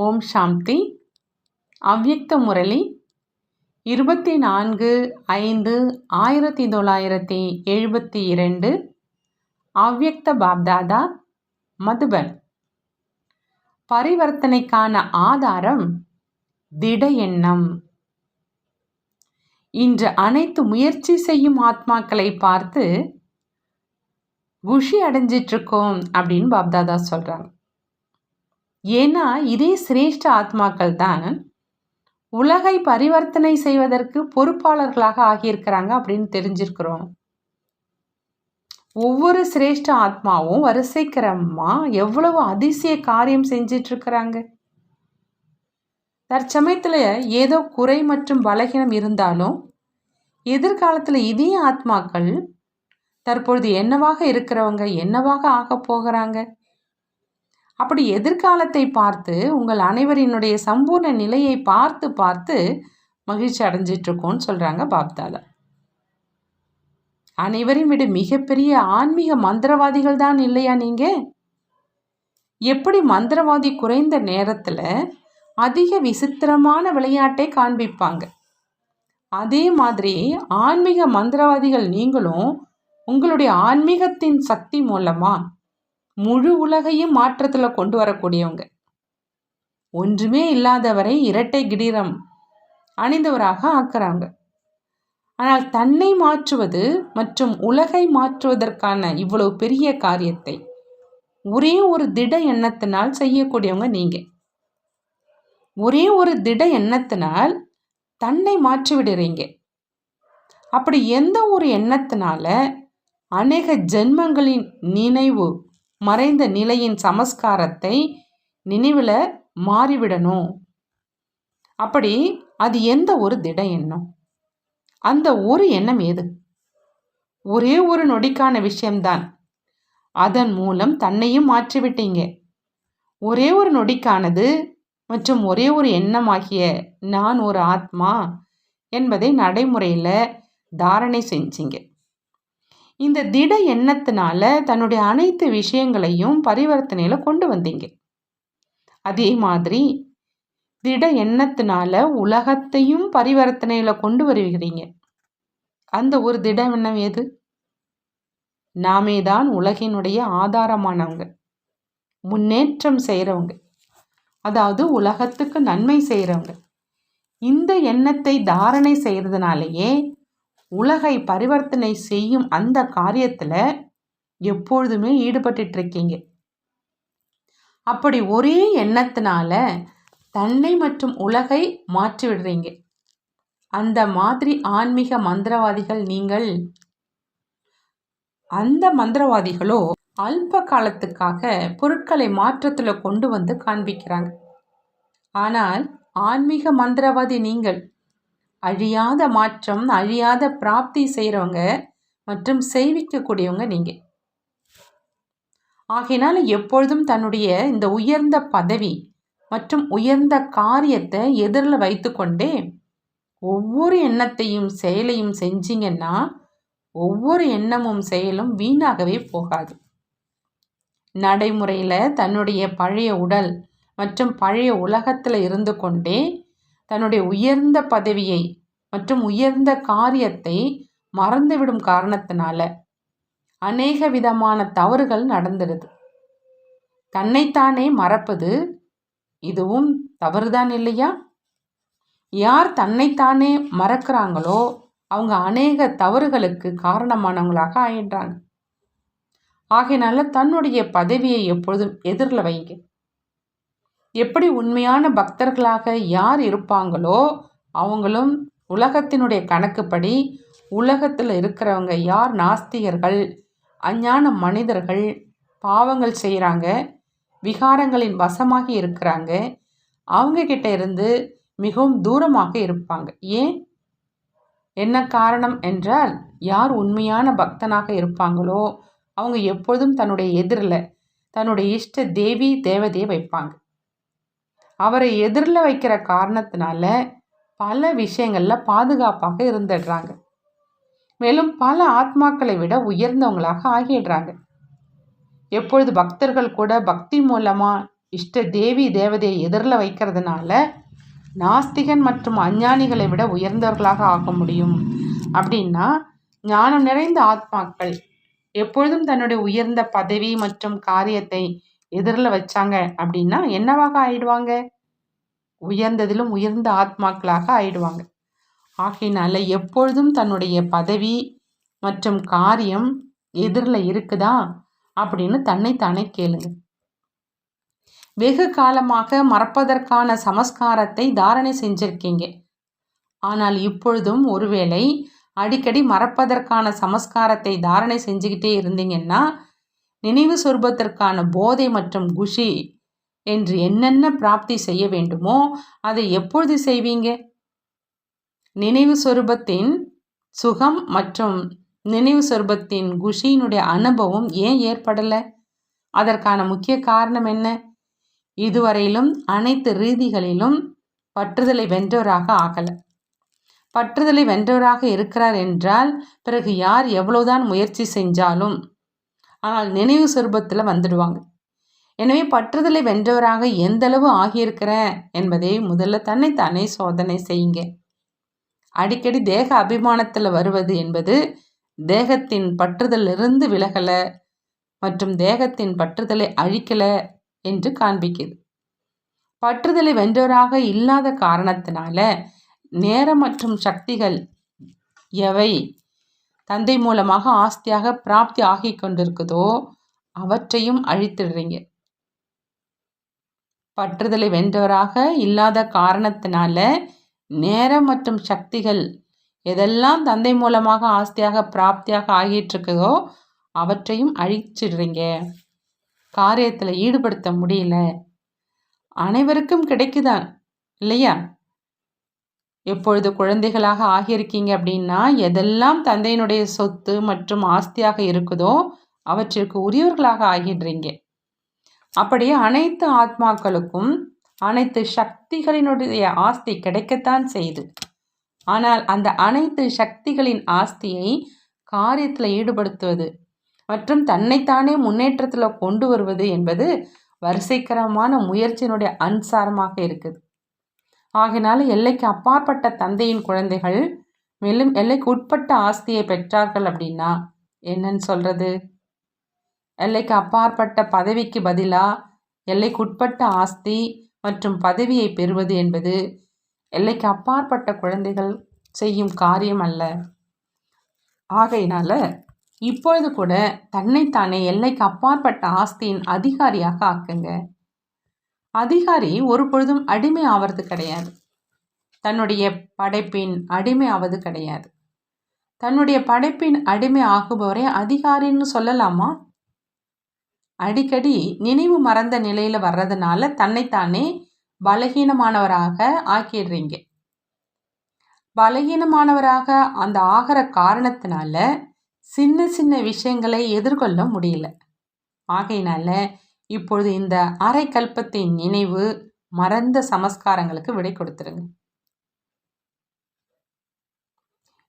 ஓம் சாந்தி. அவ்யக்த முரளி. இருபத்தி நான்கு ஐந்து ஆயிரத்தி தொள்ளாயிரத்தி எழுபத்தி இரண்டு. அவ்யக்த பாப்தாதா. மதுபன். பரிவர்த்தனைக்கான ஆதாரம் திட எண்ணம். இன்று அனைத்து முயற்சி செய்யும் ஆத்மாக்களை பார்த்து குஷி அடைஞ்சிட்ருக்கோம் அப்படின்னு பாப்தாதா சொல்கிறாங்க ஏன்னா இதே சிரேஷ்ட ஆத்மாக்கள் தான் உலகை பரிவர்த்தனை செய்வதற்கு பொறுப்பாளர்களாக ஆகியிருக்கிறாங்க அப்படின்னு தெரிஞ்சிருக்கிறோம். ஒவ்வொரு சிரேஷ்ட ஆத்மாவும் வரிசைக்கிரமா எவ்வளவு அதிசய காரியம் செஞ்சிட்டு இருக்கிறாங்க தற்சமயத்தில் ஏதோ குறை மற்றும் பலகீனம் இருந்தாலும் எதிர்காலத்தில் இதே ஆத்மாக்கள் தற்பொழுது என்னவாக இருக்கிறவங்க என்னவாக ஆக போகிறாங்க? அப்படி எதிர்காலத்தை பார்த்து உங்கள் அனைவரினுடைய சம்பூர்ண நிலையை பார்த்து பார்த்து மகிழ்ச்சி அடைஞ்சிட்ருக்கோன்னு சொல்கிறாங்க பாப்தாதா. அனைவரையும் விட மிகப்பெரிய ஆன்மீக மந்திரவாதிகள் தான் இல்லையா நீங்கள் எப்படி மந்திரவாதி குறைந்த நேரத்தில் அதிக விசித்திரமான விளையாட்டை காண்பிப்பாங்க? அதே மாதிரி ஆன்மீக மந்திரவாதிகள் நீங்களும் உங்களுடைய ஆன்மீகத்தின் சக்தி மூலமாக முழு உலகையும் மாற்றத்தில் கொண்டு வரக்கூடியவங்க. ஒன்றுமே இல்லாதவரை இரட்டை கிடீரம் அணிந்தவராக ஆக்குறாங்க. ஆனால் தன்னை மாற்றுவது மற்றும் உலகை மாற்றுவதற்கான இவ்வளவு பெரிய காரியத்தை ஒரே ஒரு திட எண்ணத்தினால் செய்யக்கூடியவங்க நீங்கள் ஒரே ஒரு திட எண்ணத்தினால் தன்னை மாற்றி விடுறீங்க. அப்படி எந்த ஒரு எண்ணத்தினால அநேக ஜென்மங்களின் நினைவு மறைந்த நிலையின் சமஸ்காரத்தை நினைவில் மாறிவிடணும். அப்படி அது எந்த ஒரு திட எண்ணம்? அந்த ஒரு எண்ணம் ஏது ஒரே ஒரு நொடிக்கான விஷயம்தான். அதன் மூலம் தன்னையும் மாற்றிவிட்டீங்க. ஒரே ஒரு நொடிக்கானது மற்றும் ஒரே ஒரு எண்ணமாகிய நான் ஒரு ஆத்மா என்பதை நடைமுறையில் தாரணை செஞ்சீங்க. இந்த திட எண்ணத்தினால தன்னுடைய அனைத்து விஷயங்களையும் பரிவர்த்தனையில் கொண்டு வந்தீங்க. அதே மாதிரி திட எண்ணத்தினால உலகத்தையும் பரிவர்த்தனையில் கொண்டு வருகிறீங்க. அந்த ஒரு திட எண்ணம் எது? நாமே தான் உலகினுடைய ஆதாரமானவங்க. முன்னேற்றம் செய்கிறவங்க அதாவது உலகத்துக்கு நன்மை செய்கிறவங்க இந்த எண்ணத்தை தாரணை செய்கிறதுனாலேயே உலகை பரிவர்த்தனை செய்யும் அந்த காரியத்தில் எப்பொழுதுமே ஈடுபட்டுருக்கீங்க அப்படி ஒரே எண்ணத்தினால தன்னை மற்றும் உலகை மாற்றி விடுறீங்க அந்த மாதிரி ஆன்மீக மந்திரவாதிகள் நீங்கள் அந்த மந்திரவாதிகளோ அல்ப காலத்துக்காக பொருட்களை மாற்றத்தில் கொண்டு வந்து காண்பிக்கிறாங்க. ஆனால் ஆன்மீக மந்திரவாதி நீங்கள் அழியாத மாற்றம் அழியாத பிராப்தி செய்கிறவங்க மற்றும் செய்விக்கக்கூடியவங்க நீங்கள் ஆகையினால் எப்பொழுதும் தன்னுடைய இந்த உயர்ந்த பதவி மற்றும் உயர்ந்த காரியத்தை எதிரில் வைத்துக்கொண்டே ஒவ்வொரு எண்ணத்தையும் செயலையும் செஞ்சீங்கன்னா ஒவ்வொரு எண்ணமும் செயலும் வீணாகவே போகாது. நடைமுறையில் தன்னுடைய பழைய உடல் மற்றும் பழைய உலகத்தில் இருந்து கொண்டே தன்னுடைய உயர்ந்த பதவியை மற்றும் உயர்ந்த காரியத்தை மறந்துவிடும் காரணத்தினால அநேக விதமான தவறுகள் நடந்துடுது தன்னைத்தானே மறப்பது இதுவும் தவறுதான் இல்லையா? யார் தன்னைத்தானே மறக்கிறாங்களோ அவங்க அநேக தவறுகளுக்கு காரணமானவங்களாக ஆயிடுறாங்க ஆகையினால தன்னுடைய பதவியை எப்பொழுதும் எதிரில் வைங்க எப்படி உண்மையான பக்தர்களாக யார் இருப்பாங்களோ அவங்களும் உலகத்தினுடைய கணக்குப்படி உலகத்தில் இருக்கிறவங்க யார் நாஸ்திகர்கள் அஞ்ஞான மனிதர்கள் பாவங்கள் செய்கிறாங்க விகாரங்களின் வசமாகி இருக்கிறாங்க அவங்கக்கிட்ட இருந்து மிகவும் தூரமாக இருப்பாங்க. ஏன்? என்ன காரணம் என்றால் யார் உண்மையான பக்தனாக இருப்பாங்களோ அவங்க எப்பொழுதும் தன்னுடைய எதிரில் தன்னுடைய இஷ்ட தேவி தேவதையை வைப்பாங்க. அவரை எதிரில் வைக்கிற காரணத்தினால பல விஷயங்களில் பாதுகாப்பாக இருந்துடுறாங்க. மேலும் பல ஆத்மாக்களை விட உயர்ந்தவங்களாக ஆகிடுறாங்க. எப்பொழுது பக்தர்கள் கூட பக்தி மூலமாக இஷ்ட தேவி தேவதையை எதிரில் வைக்கிறதுனால நாஸ்திகன் மற்றும் அஞ்ஞானிகளை விட உயர்ந்தவர்களாக ஆக முடியும். அப்படின்னா ஞானம் நிறைந்த ஆத்மாக்கள் எப்பொழுதும் தன்னுடைய உயர்ந்த பதவி மற்றும் காரியத்தை எதிரில் வச்சாங்க அப்படின்னா என்னவாக ஆயிடுவாங்க? உயர்ந்ததிலும் உயர்ந்த ஆத்மாக்களாக ஆயிடுவாங்க. ஆகையினால எப்பொழுதும் தன்னுடைய பதவி மற்றும் காரியம் எதிரில் இருக்குதா அப்படின்னு தன்னைத்தானே கேளுங்க. வெகு காலமாக மறப்பதற்கான சமஸ்காரத்தை தாரணை செஞ்சிருக்கீங்க. ஆனால் இப்பொழுதும் ஒருவேளை அடிக்கடி மறப்பதற்கான சமஸ்காரத்தை தாரணை செஞ்சுக்கிட்டே இருந்தீங்கன்னா நினைவு சொருபத்திற்கான போதை மற்றும் குஷி என்று என்னென்ன பிராப்தி செய்ய வேண்டுமோ அதை எப்பொழுது செய்வீங்க? நினைவு சொருபத்தின் சுகம் மற்றும் நினைவு சொருபத்தின் குஷியினுடைய அனுபவம் ஏன் ஏற்படலை? அதற்கான முக்கிய காரணம் என்ன? இதுவரையிலும் அனைத்து ரீதிகளிலும் பற்றுதலை வென்றவராக ஆகலை. பற்றுதலை வென்றவராக இருக்கிறார் என்றால் பிறகு யார் எவ்வளவுதான் முயற்சி செஞ்சாலும் ஆனால் நினைவு சொருபத்தில் வந்துடுவாங்க. எனவே பற்றுதலை வென்றவராக எந்தளவு ஆகியிருக்கிறேன் என்பதை முதல்ல தன்னை தானே சோதனை செய்யுங்க. அடிக்கடி தேக அபிமானத்தில் வருவது என்பது தேகத்தின் பற்றுதலிருந்து விலகலை மற்றும் தேகத்தின் பற்றுதலை அழிக்கலை என்று காண்பிக்குது. பற்றுதலை வென்றவராக இல்லாத காரணத்தினால நேரம் மற்றும் சக்திகள் எவை? தந்தை மூலமாக ஆஸ்தியாக பிராப்தி ஆகி கொண்டிருக்குதோ அவற்றையும் அழித்திடுறீங்க. பற்றுதலை வென்றவராக இல்லாத காரணத்தினால நேரம் மற்றும் சக்திகள் எதெல்லாம் தந்தை மூலமாக ஆஸ்தியாக பிராப்தியாக ஆகிட்டு இருக்குதோ அவற்றையும் அழிச்சிடுறீங்க. காரியத்தில் ஈடுபடுத்த முடியல. அனைவருக்கும் கிடைக்குதான் இல்லையா? எப்பொழுது குழந்தைகளாக ஆகியிருக்கீங்க அப்படின்னா எதெல்லாம் தந்தையினுடைய சொத்து மற்றும் ஆஸ்தியாக இருக்குதோ அவற்றிற்கு உரியவர்களாக ஆகிடுறீங்க அப்படியே அனைத்து ஆத்மாக்களுக்கும் அனைத்து சக்திகளினுடைய ஆஸ்தி கிடைக்கத்தான் செய்து. ஆனால் அந்த அனைத்து சக்திகளின் ஆஸ்தியை காரியத்தில் ஈடுபடுத்துவது மற்றும் தன்னைத்தானே முன்னேற்றத்தில் கொண்டு வருவது என்பது வரிசைக்கரமான முயற்சியினுடைய அன்சாரமாக இருக்குது. ஆகினால எல்லைக்கு அப்பாற்பட்ட தந்தையின் குழந்தைகள் மேலும் எல்லைக்கு உட்பட்ட ஆஸ்தியை பெற்றார்கள் அப்படின்னா என்னன்னு சொல்கிறது எல்லைக்கு அப்பாற்பட்ட பதவிக்கு பதிலாக எல்லைக்கு உட்பட்ட ஆஸ்தி மற்றும் பதவியை பெறுவது என்பது எல்லைக்கு அப்பாற்பட்ட குழந்தைகள் செய்யும் காரியம் அல்ல. ஆகையினால இப்பொழுது கூட தன்னைத்தானே எல்லைக்கு அப்பாற்பட்ட ஆஸ்தியின் அதிகாரியாக ஆக்குங்க. அதிகாரி ஒரு பொழுதும் அடிமை ஆவது கிடையாது. தன்னுடைய படைப்பின் அடிமை ஆவது கிடையாது. தன்னுடைய படைப்பின் அடிமை ஆகுபவரை அதிகாரின்னு சொல்லலாமா? அடிக்கடி நினைவு மறந்த நிலையில் வர்றதுனால தன்னைத்தானே பலகீனமானவராக ஆக்கிடுறீங்க. பலகீனமானவராக அந்த ஆகிற காரணத்தினால சின்ன சின்ன விஷயங்களை எதிர்கொள்ள முடியல. ஆகையினால இப்பொழுது இந்த அரை கல்பத்தின் நினைவு மறந்த சமஸ்காரங்களுக்கு விடை கொடுத்துருங்க.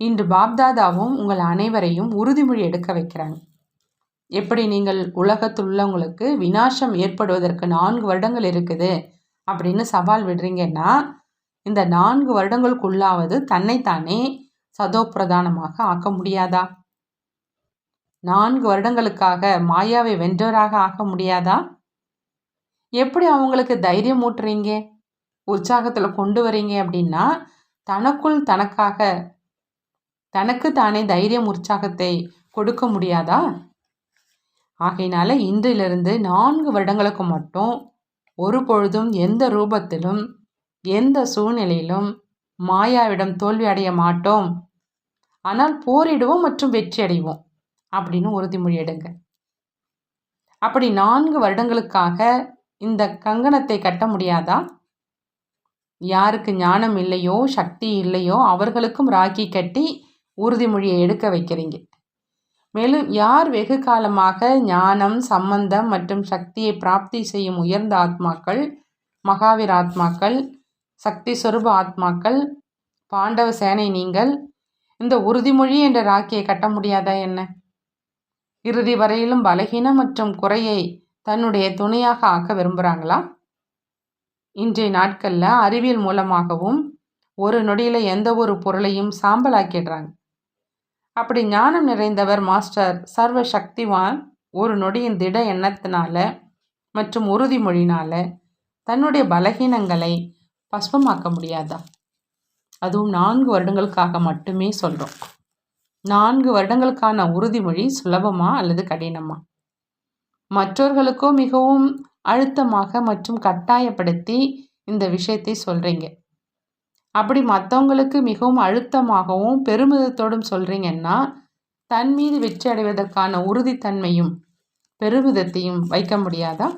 இன்று பாப்தாதாவும் உங்கள் அனைவரையும் உறுதிமொழி எடுக்க வைக்கிறாங்க. எப்படி நீங்கள் உலகத்தில் உள்ளவங்களுக்கு வினாசம் ஏற்படுவதற்கு நான்கு வருடங்கள் இருக்குது அப்படின்னு சவால் விடுறீங்கன்னா இந்த நான்கு வருடங்களுக்குள்ளாவது தன்னைத்தானே சதோப்பிரதானமாக ஆக்க முடியாதா? நான்கு வருடங்களுக்காக மாயாவை வென்றவராக ஆக முடியாதா? எப்படி அவங்களுக்கு தைரியம் ஊட்டுறீங்க? உற்சாகத்தில் கொண்டு வரீங்க அப்படின்னா தனக்குள் தனக்காக தனக்கு தானே தைரியம் உற்சாகத்தை கொடுக்க முடியாதா? ஆகையினால இன்றிலிருந்து நான்கு வருடங்களுக்கு மட்டும் ஒரு பொழுதும் எந்த ரூபத்திலும் எந்த சூழ்நிலையிலும் மாயாவிடம் தோல்வி அடைய மாட்டோம். ஆனால் போரிடுவோம் மற்றும் வெற்றி அடைவோம். அப்படின்னு உறுதிமொழி எடுங்க. அப்படி நான்கு வருடங்களுக்காக இந்த கங்கணத்தை கட்ட முடியாதா? யாருக்கு ஞானம் இல்லையோ சக்தி இல்லையோ அவர்களுக்கும் ராக்கி கட்டி உறுதிமொழியை எடுக்க வைக்கிறீங்க. மேலும் யார் வெகு காலமாக ஞானம் சம்பந்தம் மற்றும் சக்தியை பிராப்தி செய்யும் உயர்ந்த ஆத்மாக்கள் மகாவீர் ஆத்மாக்கள் சக்தி சொரூப ஆத்மாக்கள் பாண்டவ சேனை நீங்கள் இந்த உறுதிமொழி என்ற ராக்கியை கட்ட முடியாதா என்ன? இறுதி வரையிலும் பலகீனம் மற்றும் குறையை தன்னுடைய துணையாக ஆக்க விரும்புகிறாங்களா இன்றைய நாட்களில் அறிவியல் மூலமாகவும் ஒரு நொடியில் எந்த ஒரு பொருளையும் சாம்பலாக்கிடுறாங்க. அப்படி ஞானம் நிறைந்தவர் மாஸ்டர் சர்வ சக்திவான் ஒரு நொடியின் திட எண்ணத்தினால மற்றும் உறுதிமொழினால தன்னுடைய பலகீனங்களை பஸ்பமாக்க முடியாதா? அதுவும் நான்கு வருடங்களுக்காக மட்டுமே சொல்கிறோம் நான்கு வருடங்களுக்கான உறுதிமொழி சுலபமா அல்லது கடினமா? மற்றவர்களுக்கோ மிகவும் அழுத்தமாக மற்றும் கட்டாயப்படுத்தி இந்த விஷயத்தை சொல்கிறீங்க அப்படி மற்றவங்களுக்கு மிகவும் அழுத்தமாகவும் பெருமிதத்தோடும் சொல்கிறீங்கன்னா தன் மீது வெற்றி அடைவதற்கான உறுதித்தன்மையும் பெருமிதத்தையும் வைக்க முடியாதா?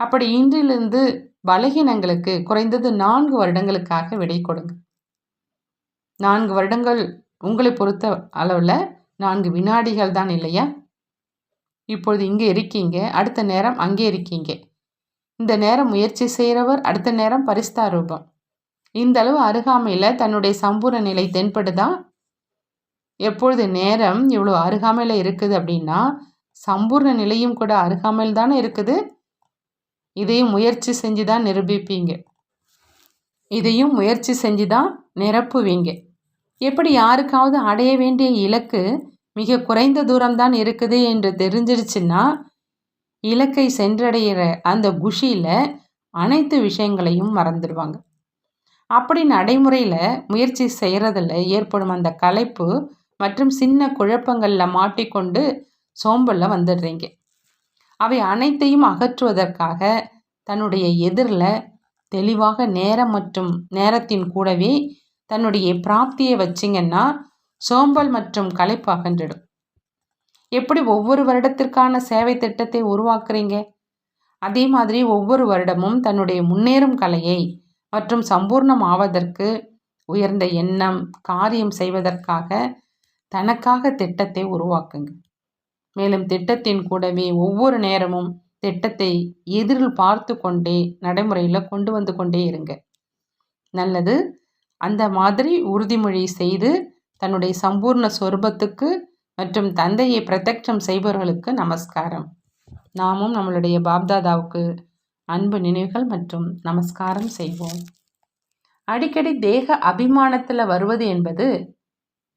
அப்படி இன்றிலிருந்து பலகீனங்களுக்கு குறைந்தது நான்கு வருடங்களுக்காக விடை கொடுங்க. நான்கு வருடங்கள் உங்களை பொறுத்த அளவில் நான்கு வினாடிகள் தான் இல்லையா? இப்பொழுது இங்கே இருக்கீங்க அடுத்த நேரம் அங்கே இருக்கீங்க. இந்த நேரம் முயற்சி செய்கிறவர் அடுத்த நேரம் பரிஸ்தாரூபம். இந்த அளவு அருகாமையில் தன்னுடைய சம்பூர்ண நிலை தென்படுதா? எப்பொழுது நேரம் இவ்வளோ அருகாமையில் இருக்குது அப்படின்னா சம்பூர்ண நிலையும் கூட அருகாமையில் தானே இருக்குது? இதையும் முயற்சி செஞ்சு தான் நிரூபிப்பீங்க. இதையும் முயற்சி செஞ்சு தான் நிரப்புவீங்க. எப்படி யாருக்காவது அடைய வேண்டிய இலக்கு மிக குறைந்த தூரம்தான் இருக்குது என்று தெரிஞ்சிருச்சுன்னா இலக்கை சென்றடைகிற அந்த குஷியில் அனைத்து விஷயங்களையும் மறந்துடுவாங்க. அப்படி நடைமுறையில் முயற்சி செய்கிறதில் ஏற்படும் அந்த களைப்பு மற்றும் சின்ன குழப்பங்களில் மாட்டிக்கொண்டு சோம்பலில் வந்துடுறீங்க. அவை அனைத்தையும் அகற்றுவதற்காக தன்னுடைய எதிரில் தெளிவாக நேரம் மற்றும் நேரத்தின் கூடவே தன்னுடைய பிராப்தியை வச்சிங்கன்னா சோம்பல் மற்றும் களைப்பு அகன்றிடும். எப்படி ஒவ்வொரு வருடத்திற்கான சேவை திட்டத்தை உருவாக்குறீங்க? அதே மாதிரி ஒவ்வொரு வருடமும் தன்னுடைய முன்னேறும் கலையை மற்றும் சம்பூர்ணம் ஆவதற்கு உயர்ந்த எண்ணம் காரியம் செய்வதற்காக தனக்காக திட்டத்தை உருவாக்குங்க. மேலும் திட்டத்தின் கூடவே ஒவ்வொரு நேரமும் திட்டத்தை எதிரில் பார்த்து கொண்டே நடைமுறையில் கொண்டு வந்து கொண்டே இருங்க. நல்லது அந்த மாதிரி உறுதிமொழி செய்து தன்னுடைய சம்பூர்ண சொரூபத்துக்கு மற்றும் தந்தையை பிரத்யட்சம் செய்பவர்களுக்கு நமஸ்காரம். நாமும் நம்மளுடைய பாப்தாதாவுக்கு அன்பு நினைவுகள் மற்றும் நமஸ்காரம் செய்வோம். அடிக்கடி தேக அபிமானத்தில் வருவது என்பது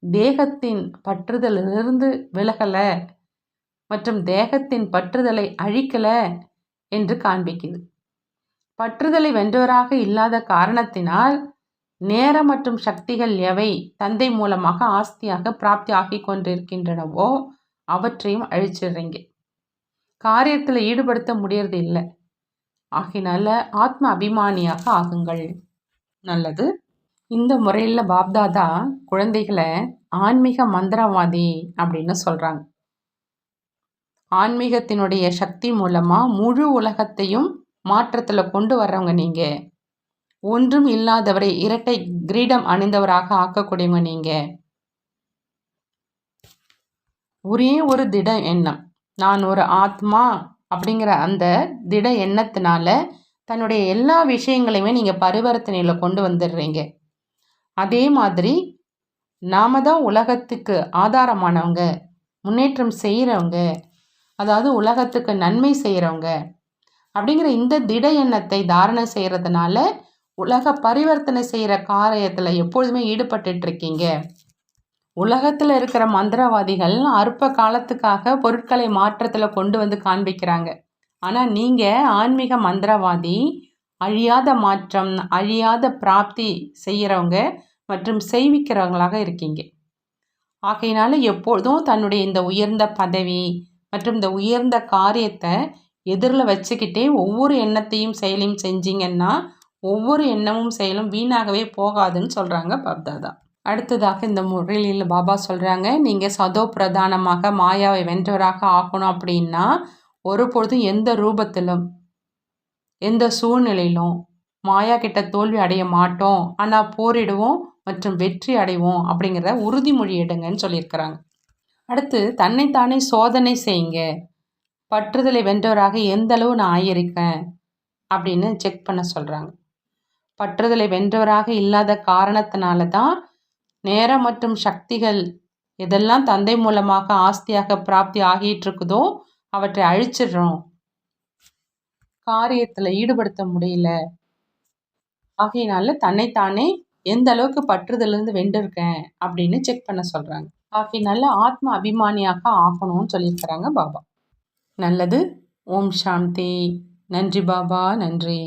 தேகத்தின் பற்றுதலிலிருந்து விலகலை மற்றும் தேகத்தின் பற்றுதலை அழிக்கலை என்று காண்பிக்குது. பற்றுதலை வென்றவராக இல்லாத காரணத்தினால் நேரம் மற்றும் சக்திகள் எவை? தந்தை மூலமாக ஆஸ்தியாக பிராப்தி ஆகி கொண்டிருக்கின்றனவோ அவற்றையும் அழிச்சிடுறீங்க. காரியத்தில் ஈடுபடுத்த முடியறது இல்லை. ஆகினால ஆத்ம அபிமானியாக ஆகுங்கள். நல்லது. இந்த முறையில் பாப்தாதா குழந்தைகளை ஆன்மீக மந்திரவாதி அப்படின்னு சொல்கிறாங்க ஆன்மீகத்தினுடைய சக்தி மூலமாக முழு உலகத்தையும் மாற்றத்தில் கொண்டு வர்றவங்க நீங்கள் ஒன்றும் இல்லாதவரை இரட்டை கிரீடம் அணிந்தவராக ஆக்கக்கூடியவங்க நீங்கள் ஒரே ஒரு திட எண்ணம். நான் ஒரு ஆத்மா அப்படிங்கிற அந்த திட எண்ணத்தினால தன்னுடைய எல்லா விஷயங்களையுமே நீங்கள் பரிவர்த்தனையில் கொண்டு வந்துடுறீங்க. அதே மாதிரி நாம தான் உலகத்துக்கு ஆதாரமானவங்க முன்னேற்றம் செய்கிறவங்க அதாவது உலகத்துக்கு நன்மை செய்கிறவங்க அப்படிங்கிற இந்த திட எண்ணத்தை தாரணை செய்கிறதுனால உலக பரிவர்த்தனை செய்கிற காரியத்தில் எப்பொழுதுமே ஈடுபட்டு இருக்கீங்க உலகத்தில் இருக்கிற மந்திரவாதிகள் அற்ப காலத்துக்காக பொருட்களை மாற்றத்தில் கொண்டு வந்து காண்பிக்கிறாங்க. ஆனால் நீங்கள் ஆன்மீக மந்திரவாதி அழியாத மாற்றம் அழியாத பிராப்தி செய்கிறவங்க மற்றும் செய்விக்கிறவங்களாக இருக்கீங்க. ஆகையினால எப்பொழுதும் தன்னுடைய இந்த உயர்ந்த பதவி மற்றும் இந்த உயர்ந்த காரியத்தை எதிரில் வச்சுக்கிட்டே ஒவ்வொரு எண்ணத்தையும் செயலையும் செஞ்சீங்கன்னா ஒவ்வொரு எண்ணமும் செயலும் வீணாகவே போகாதுன்னு சொல்கிறாங்க பப்தாதா. அடுத்ததாக இந்த முரளியில் பாபா சொல்கிறாங்க நீங்கள் சதோ பிரதானமாக மாயாவை வென்றவராக ஆகணும் அப்படின்னா ஒரு பொழுதும் எந்த ரூபத்திலும் எந்த சூழ்நிலையிலும் மாயா கிட்ட தோல்வி அடைய மாட்டோம். ஆனால் போரிடுவோம் மற்றும் வெற்றி அடைவோம் அப்படிங்கிற உறுதிமொழி எடுங்கன்னு சொல்லியிருக்கிறாங்க. அடுத்து தன்னைத்தானே சோதனை செய்யுங்க. பற்றுதலை வென்றவராக எந்த அளவு நான் ஆயிருக்கேன் அப்படின்னு செக் பண்ண சொல்கிறாங்க பற்றுதலை வென்றவராக இல்லாத காரணத்தினால தான் நேரம் மற்றும் சக்திகள் எதெல்லாம் தந்தை மூலமாக ஆஸ்தியாக பிராப்தி ஆகிட்டு இருக்குதோ அவற்றை அழிச்சிடுறோம். காரியத்தில் ஈடுபடுத்த முடியல. ஆகையினால தன்னைத்தானே எந்த அளவுக்கு பற்றுதலேருந்து வென்றிருக்கேன் அப்படின்னு செக் பண்ண சொல்கிறாங்க ஆகையினால ஆத்ம அபிமானியாக ஆகணும்னு சொல்லியிருக்கிறாங்க பாபா. நல்லது. ஓம் சாந்தி. நன்றி பாபா. நன்றி.